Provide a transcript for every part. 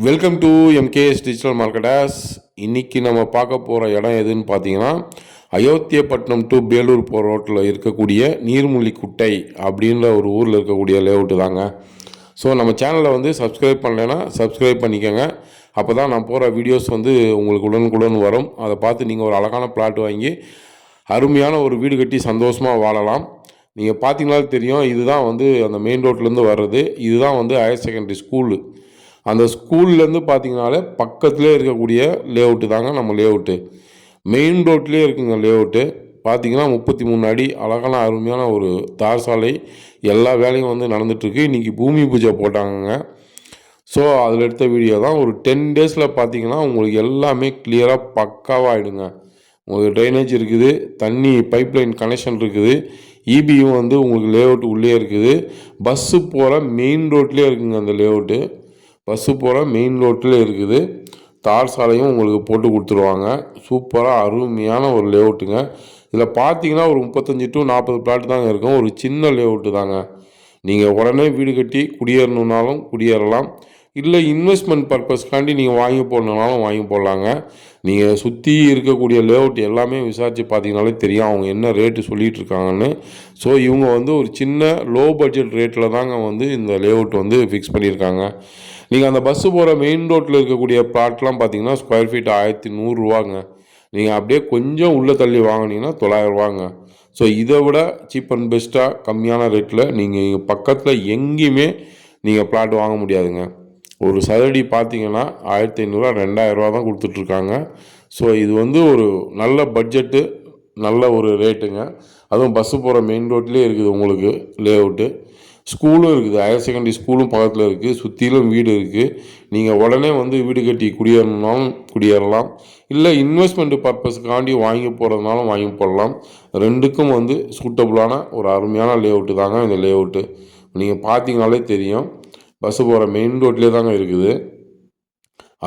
Welcome to MKS digital marketers இன்றைக்கி நம்ம பார்க்க போகிற இடம் எதுன்னு பார்த்தீங்கன்னா அயோத்தியப்பட்டினம் டு பேலூர் போகிற ரோட்டில் இருக்கக்கூடிய நீர்மூழ்கி குட்டை அப்படின்ற ஒரு ஊரில் இருக்கக்கூடிய லேஅவுட்டு தாங்க. ஸோ நம்ம சேனலை வந்து சப்ஸ்கிரைப் பண்ணலைன்னா சப்ஸ்கிரைப் பண்ணிக்கோங்க. அப்போ தான் நான் போகிற வீடியோஸ் வந்து உங்களுக்கு உடனுக்குடன் வரும். அதை பார்த்து நீங்கள் ஒரு அழகான பிளாட் வாங்கி அருமையான ஒரு வீடு கட்டி சந்தோஷமாக வாழலாம். நீங்கள் பார்த்தீங்கனாலும் தெரியும் இதுதான் வந்து அந்த மெயின் ரோட்லேருந்து வர்றது. இதுதான் வந்து ஹையர் செகண்டரி ஸ்கூலு அந்த ஸ்கூல்லேருந்து பார்த்தீங்கனாலே பக்கத்துலேயே இருக்கக்கூடிய லே அவுட்டு தாங்க நம்ம லே அவுட்டு மெயின் ரோட்லேயே இருக்குங்க லே அவுட்டு பார்த்தீங்கன்னா முப்பத்தி மூணு அடி அழகான அருமையான ஒரு தார் சாலை. எல்லா வேலையும் வந்து நடந்துகிட்ருக்கு இன்றைக்கி பூமி பூஜை போட்டாங்கங்க. ஸோ அதில் எடுத்த வீடியோ தான் ஒரு டென் டேஸில் பார்த்தீங்கன்னா உங்களுக்கு எல்லாமே கிளியராக பக்காவாக ஆகிடுங்க உங்களுக்கு ட்ரைனேஜ் இருக்குது தண்ணி பைப்லைன் கனெக்ஷன் இருக்குது இபியும் வந்து உங்களுக்கு லே அவுட் உள்ளே இருக்குது. பஸ்ஸு போகிற மெயின் ரோட்லேயே இருக்குங்க அந்த லே அவுட்டு பஸ்ஸு போகிற மெயின் ரோட்டில் இருக்குது. தார் சாலையும் உங்களுக்கு போட்டு கொடுத்துருவாங்க. சூப்பராக அருமையான ஒரு லேஅவுட்டுங்க. இதில் பார்த்தீங்கன்னா ஒரு முப்பத்தஞ்சு டு நாற்பது பிளாட் தாங்க இருக்கும். ஒரு சின்ன லேஅவுட்டு தாங்க. நீங்கள் உடனே வீடு கட்டி குடியேறணுன்னாலும் குடியேறலாம். இல்லை இன்வெஸ்ட்மெண்ட் பர்பஸ்க்காண்டி நீங்கள் வாங்கி போடணுனாலும் வாங்கி போடலாங்க. நீங்கள் சுற்றி இருக்கக்கூடிய லேஅவுட் எல்லாமே விசாரித்து பார்த்தீங்கனாலே தெரியும். அவங்க என்ன ரேட்டு சொல்லிகிட்டு இருக்காங்கன்னு. ஸோ இவங்க வந்து ஒரு சின்ன லோ பட்ஜெட் ரேட்டில் தாங்க வந்து இந்த லேஅவுட் வந்து ஃபிக்ஸ் பண்ணியிருக்காங்க. நீங்கள் அந்த பஸ்ஸு போகிற மெயின் ரோட்டில் இருக்கக்கூடிய பிளாட்லாம் பார்த்தீங்கன்னா ஸ்கொயர் ஃபீட் ஆயிரத்தி நூறுரூவாங்க நீங்கள் அப்படியே கொஞ்சம் உள்ளே தள்ளி வாங்கினீங்கன்னா தொள்ளாயிரரூவாங்க ஸோ இதை விட சீப் அண்ட் பெஸ்ட்டாக கம்மியான ரேட்டில் நீங்கள் இங்கே பக்கத்தில் எங்கேயுமே நீங்கள் பிளாட் வாங்க முடியாதுங்க. ஒரு சதுரடி பார்த்தீங்கன்னா ஆயிரத்தி ஐநூறுரூவா ரெண்டாயிரரூவா தான் கொடுத்துட்ருக்காங்க. ஸோ இது வந்து ஒரு நல்ல பட்ஜெட்டு நல்ல ஒரு ரேட்டுங்க அதுவும் பஸ்ஸு போகிற மெயின் ரோட்லேயே இருக்குது உங்களுக்கு லேஅவுட்டு ஸ்கூலும் இருக்குது. ஹையர் செகண்டரி ஸ்கூலும் பக்கத்தில் இருக்குது சுற்றிலும் வீடு இருக்குது நீங்கள் உடனே வந்து வீடு கட்டி குடியேறணும்னாலும் குடியேறலாம். இல்லை இன்வெஸ்ட்மெண்ட் பர்பஸ்க்காண்டி வாங்கி போகிறதுனாலும் வாங்கி போடலாம். ரெண்டுக்கும் வந்து சூட்டபுளான ஒரு அருமையான லேஅவுட்டு தாங்க இந்த லேஅவுட்டு நீங்கள் பார்த்தீங்கனாலே தெரியும். பஸ்ஸு போகிற மெயின் ரோட்லேயே தாங்க இருக்குது.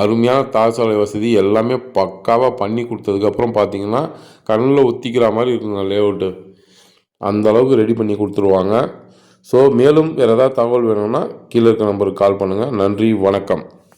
அருமையான தார் சாலை வசதி எல்லாமே பக்காவாக பண்ணி கொடுத்ததுக்கப்புறம் பார்த்தீங்கன்னா கண்ணில் ஒத்திக்கிற மாதிரி இருக்குங்க லேஅவுட்டு அந்த அளவுக்கு ரெடி பண்ணி கொடுத்துருவாங்க. ஸோ மேலும் வேறு ஏதாவது தகவல் வேணும்னா கீழே இருக்க நம்பருக்கு கால் பண்ணுங்கள் நன்றி வணக்கம்.